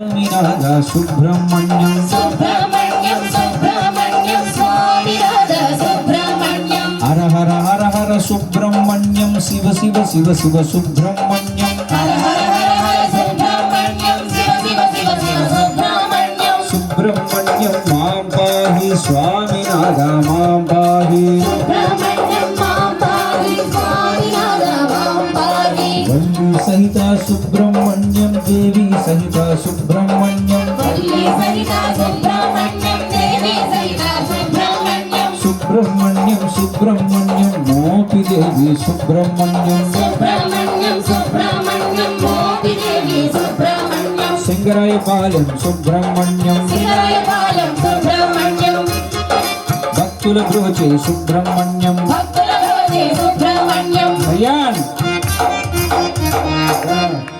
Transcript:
స్వామినాథ సుబ్రహ్మణ్యం సుబ్రహ్మణ్యం సుబ్రహ్మణ్యం స్వామి రాధా సుబ్రహ్మణ్యం హర హర హర హర సుబ్రహ్మణ్యం శివ శివ శివ శివ సుబ్రహ్మణ్యం హర హర హర హర సుబ్రహ్మణ్యం శివ శివ శివ శివ సుబ్రహ్మణ్యం సుబ్రహ్మణ్యం మాం పాహి స్వామినాథ మాం పాహి సుబ్రహ్మణ్యం వల్లి సహిత సుబ్రహ్మణ్యం దేవి సహిత సుబ్రహ్మణ్యం. సుబ్రహ్మణ్యం సుబ్రహ్మణ్యం. మోపి దేవి సుబ్రహ్మణ్యం. సుబ్రహ్మణ్యం సుబ్రహ్మణ్యం భక్తుల బ్రోచే సుబ్రహ్మణ్యం. కళ్యాణ్